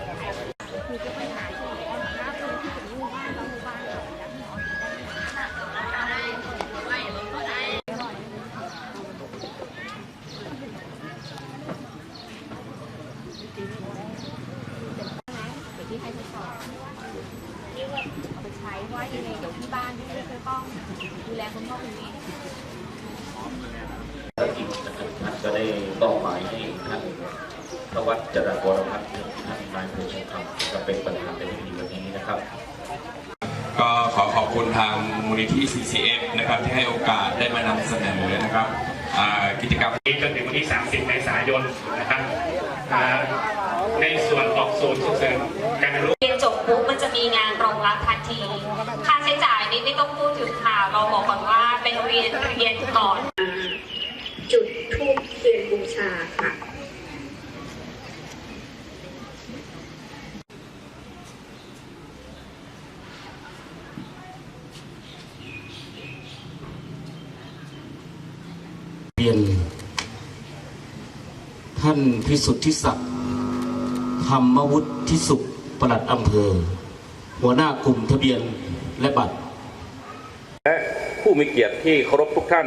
วหมอเดี๋ยวพี่ให้ทดสอบเอาไปใช้ว่ายังไงเดี๋ยวที่บ้านพี่จะต้องดูแลคุณพ่อคุณแม่ก็ได้มอบหมายให้ท่านพระวัดจรัญวรพัฒน์ ท่านนายผู้ชมครับก็เป็นประธานในพิธีวันนี้นะครับ ก็ขอขอบคุณทางมูลนิธิ CCF นะครับที่ให้โอกาสได้มานำเสนอนะครับอ่ากิจกรรมจนถึงวันที่ 30เมษายนนะครับอ่าในส่วนของศูนย์ส่งเสริมการรู้เรียนจบปุ๊บมันจะมีงานรองรับทันที ค่าใช้จ่ายนี่ไม่ต้องพูดถึงค่ะ เราบอกก่อนว่าเป็นเรียนเรียนก่อน จุดทูบเทียนบูชาค่ะ เรียน ท่านพิสุทธิศักดิ์ธรรมวุฒิสุขปลัดอำเภอ หัวหน้ากลุ่มทะเบียนและบัตร และผู้มีเกียรติที่เคารพทุกท่าน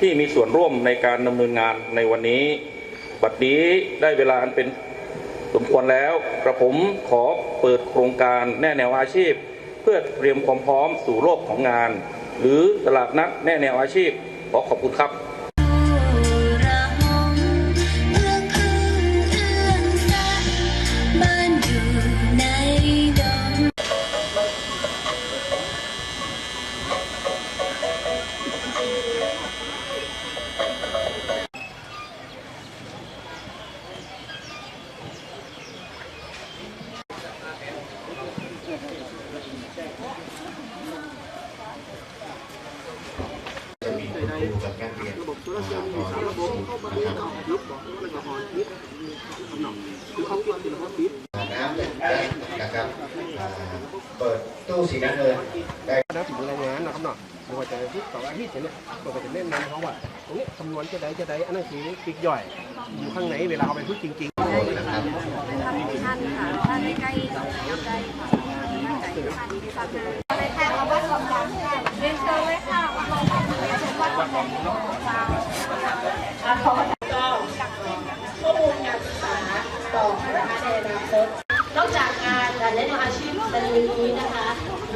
ที่มีส่วนร่วมในการดำเนินงานในวันนี้ บัดนี้ได้เวลาอันเป็นสมควรแล้ว กระผมขอเปิดโครงการแน่แนวอาชีพ เพื่อเตรียมความพร้อมสู่โลกของงาน หรือตลาดนัดแน่แนวอาชีพขอขอบคุณครับ จะครูกับนักเรียนระบบโซลาร์เซลล์มีสามระบบเข้ามาเรียนเอายุบบอกแล้วก็หอนนิดขนมคือเขาเปิดน้ำเนี่ยนะครับเปิดตู้สีน้ำเงินได้แล้วถึงรายงานนะครับเนาะไม่ว่าจะที่ต่ออาทิตย์เนี่ยมันก็จะเน้นนำเขาว่าตรงนี้คำนวณจะได้จะได้อันนั้นคือปิกย่อย อยู่ข้างในเวลาเอาไปพูดจริงๆนะครับท่านค่ะท่านใกล้ใกล้ค่ะใกล้ท่านท่าน ข้อมูลการศึกษาต่อนะคะในอนาคตนอกจากงานการแนะนำอาชีพในวันนี้นะคะ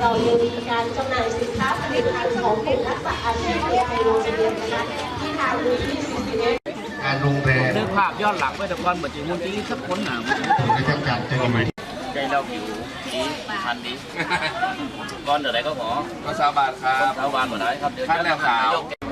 เรายังมีการจำหน่ายสินค้าผลิตภัณฑ์ของกลุ่มทักษะอาชีพในโรงเรียนนะคะที่ทางมูลที่ CCF การโรงแรมนึกภาพย้อนหลังไปแต่ก่อนเหมือนจะมุนที่สักคนหนาประจำการจะมีใจเราผิวดีพันดีก้อนเดี๋ยวไหนก็หมอก็สาบาทครับเอาวานหมดได้ครับเดี๋ยวท่านแล้วขาวก็มันมีทั้งนี้ก็มีหลายคนนะครับอ่าชุดแรกสาง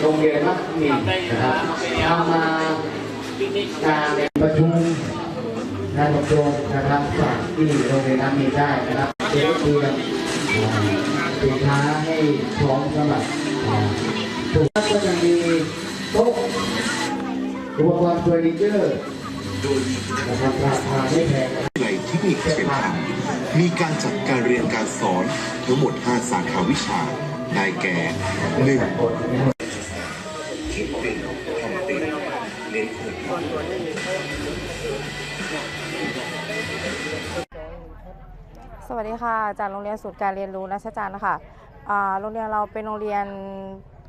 โรงเรียนมัธยมนะครับเอามาการประชุมการอบรมนะครับฝากที่โรงเรียนนั้นมีได้นะครับเช็คเตรียมอ่าสินค้าให้พร้อมสำหรับถูกก็จะมีโต๊ะอุปกรณ์เฟอร์นิเจอร์นะครับราคาไม่แพงวิทยาลัยเทคนิคเชียงคำมีการจัดการเรียนการสอนทั้งหมด 5 สาขาวิชา ได้แก่ 1. สวัสดีค่ะ จากโรงเรียนสูตรการเรียนรู้นัชจารย์ค่ะโรงเรียนเราเป็นโรงเรียน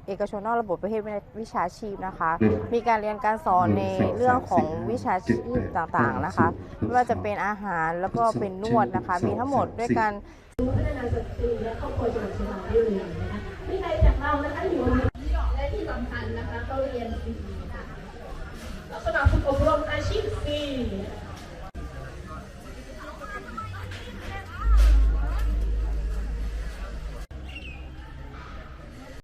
เอกชนนอกระบบประเภทวิชาชีพนะคะ มีการเรียนการสอนในเรื่องของวิชาชีพต่างๆนะคะ ไม่ว่าจะเป็นอาหารแล้วก็เป็นนวดนะคะ มีทั้งหมดด้วยกันพัฒนาสตรีและครอบครัจังหวัดเงราได้เลยนะคะวิจัยจากเรานะคะอยู่และที่สำคัญนะคะก็เรียน